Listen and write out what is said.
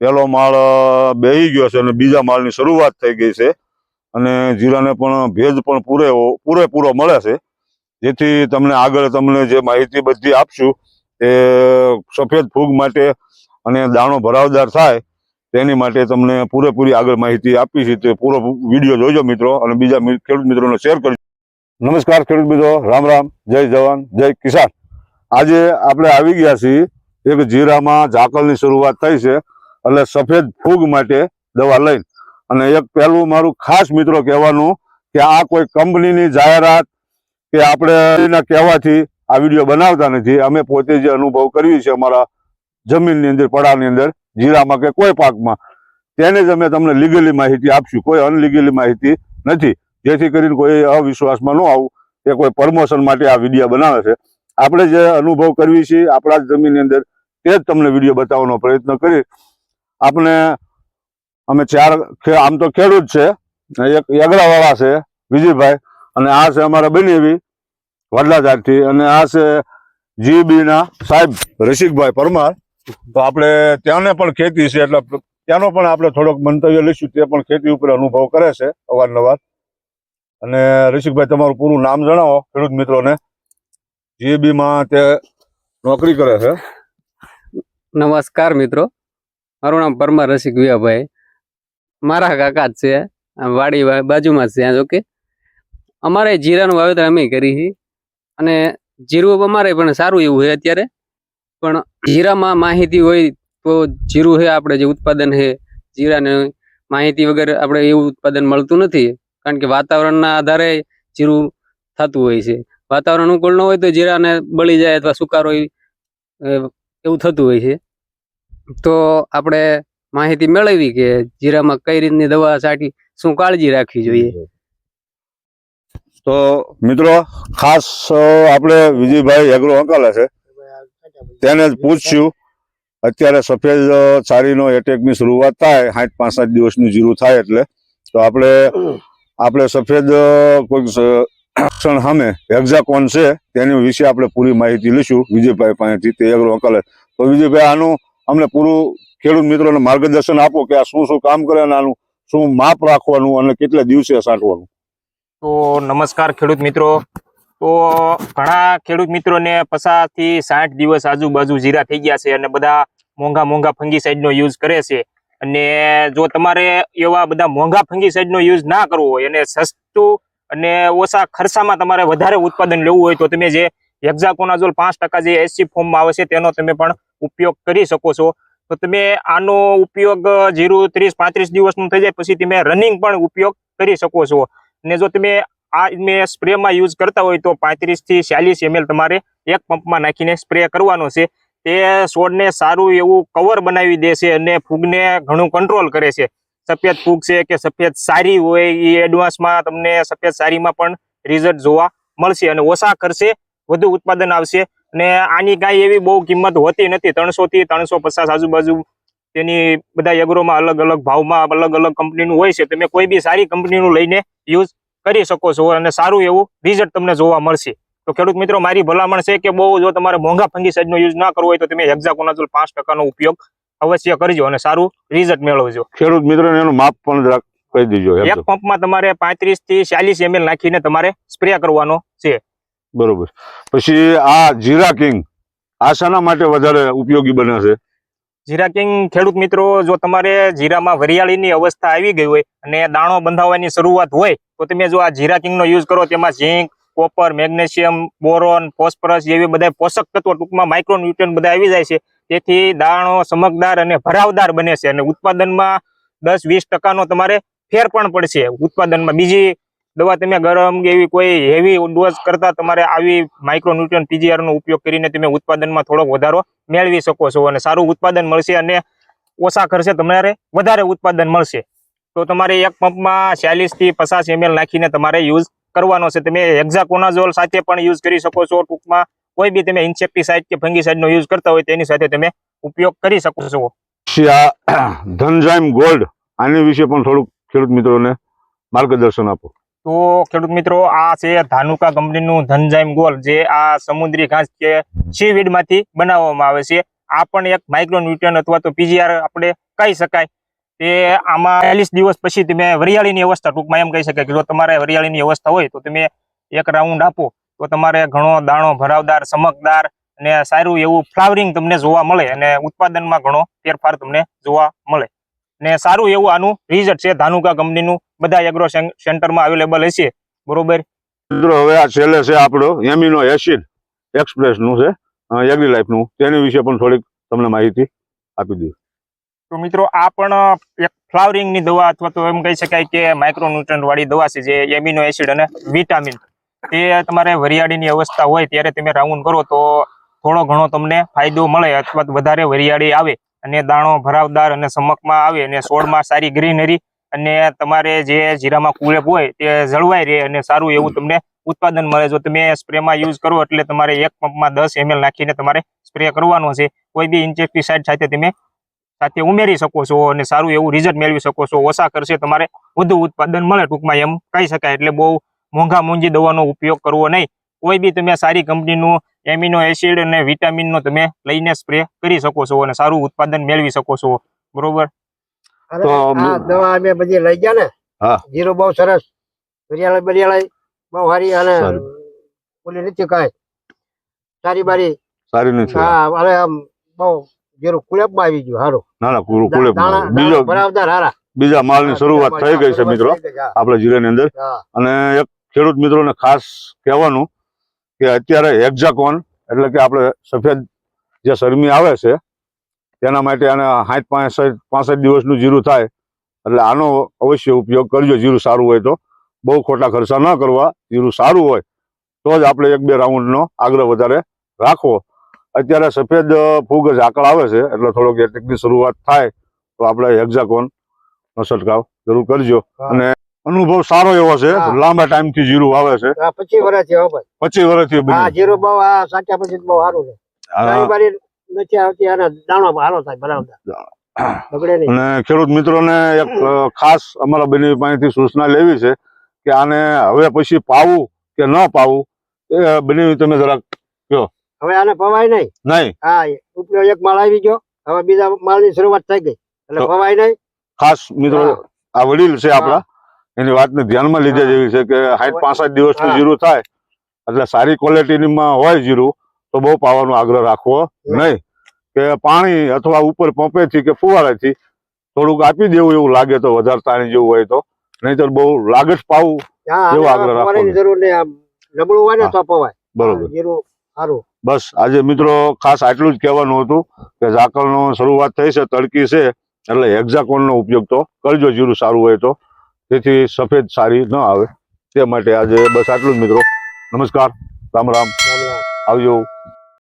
પહેલો માળ બેહી ગયો છે અને બીજા માળની શરૂઆત થઈ ગઈ છે. અને જીરાને પણ ભેજ પણ પૂરે પૂરેપૂરો મળે છે. જેથી તમને આગળ તમને જે માહિતી બધી આપશું એ સફેદ ફૂગ માટે અને દાણો ભરાવદાર થાય તેની માટે તમને પૂરેપૂરી આગળ માહિતી આપી છે. તે પૂરો વીડિયો જોજો મિત્રો અને બીજા ખેડૂત મિત્રોને શેર કરજો. નમસ્કાર ખેડૂત મિત્રો. રામ રામ. જય જવાન. જય કિસાન. આજે આપણે આવી ગયા છીએ એક જીરામાં ઝાકળની શરૂઆત થઈ છે. એટલે સફેદ ફૂગ માટે દવા લઈને. અને એક પહેલું મારું ખાસ મિત્રો કહેવાનું કે આ કોઈ કંપનીની જાહેરાત કે આપણે કહેવાથી આ વીડિયો બનાવતા નથી. અમે પોતે જે અનુભવ કરીએ છીએ અમારા જમીનની અંદર, પડાની અંદર, જીરામાં કે કોઈ પાકમાં, તેને જ અમે તમને લીગલી માહિતી આપશું. કોઈ અનલીગલી માહિતી નથી. જેથી કરીને કોઈ અવિશ્વાસમાં ન આવું કે કોઈ પ્રમોશન માટે આ વીડિયો બનાવે છે. આપણે જે અનુભવ કરવી છીએ આપણા જ જમીનની અંદર, તે જ તમને વીડિયો બતાવવાનો પ્રયત્ન કરી આપણે અમે ચાર આમ તો ખેડૂત છે એક યગડાવાળા છે વિજયભાઈ અને આ છે અમારા બનેવી વડલાજારથી અને આ છે જીબીના સાહેબ. રસિકભાઈ પરમાર. તો આપણે ત્યાંને પણ ખેતી છે એટલે ત્યાંનો પણ આપણે થોડોક મંતવ્ય લઈશું તે પણ ખેતી ઉપર અનુભવ કરે છે અવારનવાર. અને રસિકભાઈ તમારું પૂરું નામ જણાવો ખેડૂત મિત્રોને. જીબીમાં તે નોકરી કરે છે. નમસ્કાર મિત્રો. મારું નામ પરમાર રસિક વિયાભાઈ. મારા કાકા જ છે વાડી બાજુમાં જ છે જો કે અમારે જીરાનું વાવેતર અમે કરી છે અને જીરું અમારે પણ સારું એવું છે અત્યારે. પણ જીરામાં માહિતી હોય તો જીરું છે આપણે જે ઉત્પાદન છે જીરાને માહિતી વગર આપણે એવું ઉત્પાદન મળતું નથી. કારણ કે વાતાવરણના આધારે જીરું થતું હોય છે. વાતાવરણ અનુકૂળ ન હોય તો જીરાને બળી જાય અથવા સુકારો એવું થતું હોય છે. તો આપણે માહિતી મેળવી કે જીરામાં કઈ રીતની દવા છાંટી, શું કાળજી રાખવી જોઈએ? તો મિત્રો, ખાસ આપણે વિજયભાઈ એગ્રો અંકાલે છે. તેને જ પૂછ્યું, અત્યારે સફેદ ચારીનો એટેકની શરૂઆત થાય સાઠ પાંસઠ દિવસનું જીરું થાય એટલે. તો આપણે આપણે સફેદ સ- લક્ષણ સામે હેક્ઝાકોન છે, તેની વિશે આપણે પૂરી માહિતી લઈશું વિજયભાઈ પાસેથી, તે એગ્રો અંકાલે. તો વિજયભાઈ, આનું અમને પૂરું ખેડૂત મિત્રોને માર્ગદર્શન આપો કે આ શું શું કામ કરે આનું શું માપ રાખવાનું અને કેટલા દિવસે સાંટવાનું. તો નમસ્કાર ખેડૂત મિત્રો. તો ઘણા ખેડૂત મિત્રોને પચાસ સાઠ દિવસ આજુબાજુ જીરા થઈ ગયા છે અને બધા મોંઘા મોંઘા ફંગીસાઇડ નો યુઝ કરે છે. અને જો તમારે એવા બધા મોંઘા ફંગીસાઇડ નો યુઝ ના કરવો હોય અને સસ્તું અને ઓછા ખર્ચામાં તમારે વધારે ઉત્પાદન લેવું હોય તો તમે જે હેક્ઝાકોનાઝોલ પાંચ ટકા જે એસસી ફોર્મમાં આવે છે તેનો તમે પણ ઉપયોગ કરી શકો છો. તો તમે આનો ઉપયોગ જીરું ત્રીસ પાંત્રીસ દિવસનું થઈ જાય, પછી તમે રનિંગ પણ ઉપયોગ કરી શકો છો. ને જો તમે આ મેં સ્પ્રેમાં યુઝ કરતા હોય તો પાંત્રીસથી ચાલીસ એમએલ તમારે એક પંપમાં નાખીને સ્પ્રે કરવાનો છે. તે છોડને સારું એવું કવર બનાવી દે છે અને ફૂગને ઘણું કંટ્રોલ કરે છે. સફેદ ફૂગ છે કે સફેદ સારી હોય એ એડવાન્સમાં તમને સફેદ સારીમાં પણ રિઝલ્ટ જોવા મળશે અને ઓછા ખર્ચે વધુ ઉત્પાદન આવશે. અને આની કાંઈ એવી બહુ કિંમત હોતી નથી. ત્રણસો થી ત્રણસો પચાસ આજુબાજુ તેની બધા એગ્રોમાં અલગ અલગ ભાવમાં અલગ અલગ કંપનીનું હોય છે. તમે કોઈ બી સારી કંપનીનું લઈને યુઝ કરી શકો છો અને સારું એવું રિઝલ્ટ તમને જોવા મળશે. તો ખેડૂત મિત્રો મારી ભલામણ છે કે બહુ જો તમારે મોંઘા ફંગીસાઇડનો યુઝ ના કરવો હોય તો તમે હેક્ઝાકોનાઝોલ પાંચ ટકાનો ઉપયોગ અવશ્ય કરજો અને સારું રિઝલ્ટ મેળવજો. ખેડૂત મિત્રોને એનું માપ પણ કહી દીજો એક પંપમાં તમારે પાંત્રીસથી ચાલીસ એમએલ નાખીને તમારે સ્પ્રે કરવાનો છે. બરોબર. પછી આ જીરા કિંગ, આ શાના માટે વધારે ઉપયોગી બને છે? જીરા કિંગ, ખેડૂત મિત્રો, જો તમારે જીરામાં વરિયાળીની અવસ્થા આવી ગઈ હોય અને દાણો બંધાવવાની શરૂઆત હોય, તો તમે જો આ જીરા કિંગનો યુઝ કરો, તેમાં zinc, copper, magnesium, boron, phosphorus જેવી બધા પોષક તત્વો ટૂંકમાં માઇક્રોન્યુટ્રન બધા આવી જાય છે. તેથી દાણો ચમકદાર અને ભરાવદાર બને છે અને ઉત્પાદનમાં દસ વીસ ટકાનો તમારે ફેર પણ પડશે ઉત્પાદનમાં. બીજી દવા તમે ગરમ કે એવી કોઈ હેવી ડોઝ કરતા તમારે આવી માઇક્રોન્યુટ્રન પીજીઆર નો ઉપયોગ કરીને તમે ઉત્પાદનમાં થોડોક વધારો મેળવી શકો છો અને સારું ઉત્પાદન મળશે અને ઓછા ખર્ચે તમારે વધારે ઉત્પાદન મળશે. તો તમારે એક પંપમાં થી પચાસ એમએલ નાખીને તમારે યુઝ કરવાનો છે. તમે હેક્ઝાકોનાઝોલ સાથે પણ યુઝ કરી શકો છો. ટૂંકમાં કોઈ બી તમે ઇન્સેક્ટિસાઇડ કે ફંગીસાઇડ નો યુઝ કરતા હોય તેની સાથે તમે ઉપયોગ કરી શકો છો. ધનજાઇમ ગોલ્ડ આની વિશે પણ થોડુંક ખેડૂત મિત્રોને માર્ગદર્શન આપો. તો ખેડૂત મિત્રો, આ છે ધાનુકા કંપનીનું ધનજાઇમ ગોલ, જે આ સમુદ્રી ઘાસ કે સીવીડમાંથી બનાવવામાં આવે છે. આ પણ એક માઇક્રોન્યુટ્રન અથવા તો પીજીઆર આપણે કહી શકાય. તે આમાં ચાલીસ દિવસ પછી તમે વરિયાળીની અવસ્થા, ટૂંકમાં એમ કહી શકાય કે જો તમારે વરિયાળીની અવસ્થા હોય તો તમે એક રાઉન્ડ આપો. તો તમારે ઘણો દાણો, ભરાવદાર, ચમકદાર અને સારું એવું ફ્લાવરિંગ તમને જોવા મળે અને ઉત્પાદનમાં ઘણો ફેરફાર તમને જોવા મળે. ને સારું એવું આનું રિઝલ્ટ છે ધાનુકા કંપનીનું. બધા એગ્રો સેન્ટરમાં અવેલેબલ હશે. બરોબર? મિત્રો હવે આ છેલ્લે છે આપણો એમિનો એસિડ એક્સપ્રેસનું છે એગ્રી લાઈફનું તેની વિશે પણ થોડીક તમને માહિતી આપી દઉં. તો મિત્રો આ પણ એક ફ્લાવરિંગની દવા અથવા તો એમ કહી શકાય કે માઇક્રોન્યુટ્રન્ટ વાળી દવા છે જે એમિનો એસિડ અને વિટામિન તે તમારે વરિયાળીની અવસ્થા હોય ત્યારે તમે રાઉન્ડ કરો તો થોડો ઘણો તમને ફાયદો મળે અથવા વધારે વરિયાળી આવે. અને દાણો ભરાવદાર અને ચમકમાં આવે અને છોડમાં સારી ગ્રીનરી અને તમારે જે જીરામાં કુળેપ હોય તે જળવાઈ રહે અને સારું એવું તમને ઉત્પાદન મળે. જો તમે સ્પ્રેમાં યુઝ કરો એટલે તમારે એક પંપમાં દસ એમએલ નાખીને તમારે સ્પ્રે કરવાનો છે. કોઈ બી ઇન્સેક્ટિસાઇડ સાથે તમે સાથે ઉમેરી શકો છો અને સારું એવું રિઝલ્ટ મેળવી શકો છો. ઓછા ખર્ચે તમારે વધુ ઉત્પાદન મળે ટૂંકમાં એમ કહી શકાય. એટલે બહુ મોંઘા મોંઘી દવાનો ઉપયોગ કરવો નહીં. કોઈ બી તમે સારી કંપનીનું એમિનો એસિડ અને વિટામિનનો તમે લઈને સ્પ્રે કરી શકો છો અને સારું ઉત્પાદન મેળવી શકો છો. બરોબર? તો આ દવા અમે બધી લઈ ગયા ને. હા. જીરો બહુ સરસ. બરિયાળા બરિયાળા બહુ સારી અને ઓલી નથી કાંઈ. સારી બારી. સારી નથી. હા અને આમ બહુ જીરો કુલેપમાં આવી ગયું સારું ના ના કુલ કુલે બીજો હારા. બીજા માલની શરૂઆત થઈ ગઈ છે મિત્રો આપણા જિલ્લાની અંદર. અને એક ખેડૂત મિત્રોને ખાસ કહેવાનું કે અત્યારે હેક્ઝાકોન એટલે કે આપણે સફેદ જે શરમી આવે છે તેના માટે આને સાઠ પાસઠ પાસઠ દિવસનું જીરું થાય. એટલે આનો અવશ્ય ઉપયોગ કરજો જીરું સારું હોય તો. બહુ ખોટા ખર્ચા ન કરવા જીરું સારું હોય તો જ આપણે એક બે રાઉન્ડનો આગ્રહ વધારે રાખવો. અત્યારે સફેદ ફૂગ ઝાકળ આવે છે એટલે થોડોક એટેકની શરૂઆત થાય તો આપણે હેક્ઝાકોન નો છંટકાવ જરૂર કરજો. અને અનુભવ સારો એવો છે. લાંબા ટાઈમથી જીરું આવે છે. પચીસ વર્ષથી પચીસ વર્ષથી બન્યું. જીરો બહુ આ સાચા પછી બહુ સારું છે. આ સારી બારી નથી આવતી અને દાણો હારો થાય બરાબર અને ખેડૂત મિત્રોને એક ખાસ અમારા બની પાસેથી સૂચના લેવી છે કે આને હવે પછી પાવું કે ન પાવું એ બની તમે જરાક હવે આને પવાય નહીં. નહીં? હા ઉપલો એક માળ આવી ગયો. હવે બીજા માળની શરૂઆત થઈ ગઈ. એટલે પવાય નહીં. ખાસ મિત્રો આ વડીલ છે આપણા. એની વાતને ધ્યાનમાં લીધા. જેવી છે કે સાઠ પાસઠ દિવસનું. જીરું થાય એટલે સારી ક્વોલિટીમાં હોય જીરું તો બહુ પાવાનો આગ્રહ રાખવો નહીં. કે પાણી અથવા ઉપર પંપેથી કે ફુવારાથી થોડુંક આપી દેવું એવું લાગે તો વધારે તાણી જેવું હોય તો નહીતર બહુ લાગત પાવું એવો આગ્રહ રાખવો બરોબર. બસ આજે મિત્રો ખાસ આટલું જ કહેવાનું હતું કે ઝાકળનો શરૂઆત થઈ છે તડકી છે એટલે હેક્ઝાકોનનો ઉપયોગ તો કરજો જીરું સારું હોય તો. જેથી સફેદ સારી ન આવે. તે માટે આજે બસ આટલું જ મિત્રો. નમસ્કાર. રામ રામ. રામ રામ. આવજો.